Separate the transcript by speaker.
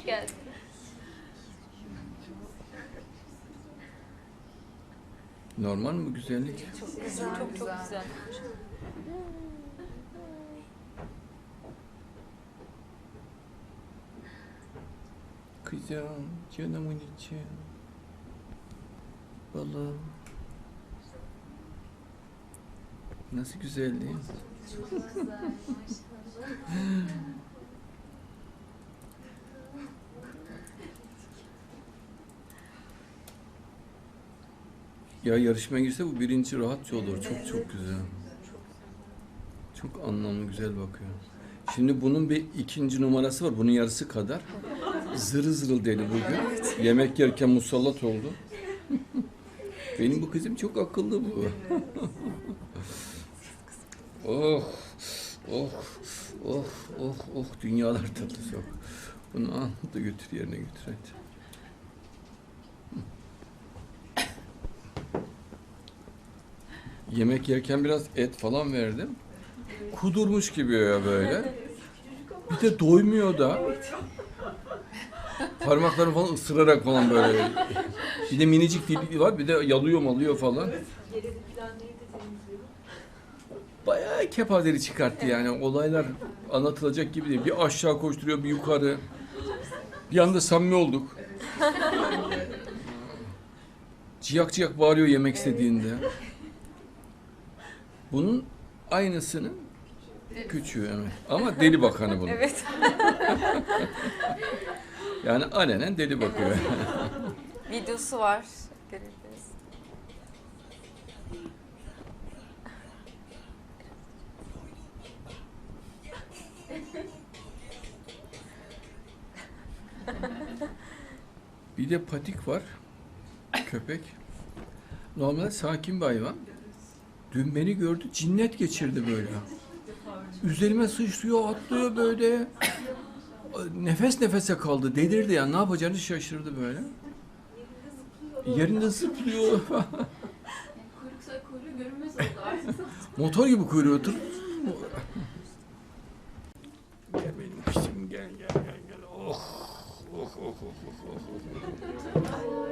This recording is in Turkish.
Speaker 1: Hoş geldin.
Speaker 2: Normal mi bu güzellik?
Speaker 1: Çok güzel. Çok çok güzel.
Speaker 2: Kızım, canımın içi. Balım. Nasıl güzelliğin?
Speaker 1: Çok güzel. Maşallah.
Speaker 2: Ya yarışmaya girse bu birinci rahatça olur. Çok çok güzel. Çok anlamlı güzel bakıyor. Şimdi bunun bir ikinci numarası var. Bunun yarısı kadar. Zırıl zırıl deli bugün. Yemek yerken musallat oldu. Benim bu kızım çok akıllı bu. oh, oh, oh, oh, oh. Dünyalar tatlı çok. Bunu al da götür yerine götür hadi. Yemek yerken biraz et falan verdim. Kudurmuş gibi ya böyle. Bir de doymuyor da. Parmaklarını falan ısırarak falan böyle. Bir de minicik dili var bir de yalıyor malıyor falan. Bayağı kepazeli çıkarttı yani. Olaylar anlatılacak gibi değil. Bir aşağı koşturuyor bir yukarı. Bir anda samimi olduk. Ciyak ciyak bağırıyor yemek istediğinde. Bunun aynısının küçüğü evet. Ama deli bakanı bunun.
Speaker 1: Evet.
Speaker 2: Yani alenen deli bakıyor.
Speaker 1: Videosu var. Görebiliriz.
Speaker 2: Bir de patik var. Köpek. Normalde sakin bir hayvan. Dün beni gördü, cinnet geçirdi böyle. Üzerime sıçrıyor, atlıyor böyle. Nefes nefese kaldı, delirdi yani ne yapacağını şaşırdı böyle. Yerinde zıplıyor.
Speaker 3: Motor gibi kuyruğu tır. Gel benim
Speaker 2: kişim gel gel gel gel. Oh oh oh oh oh oh.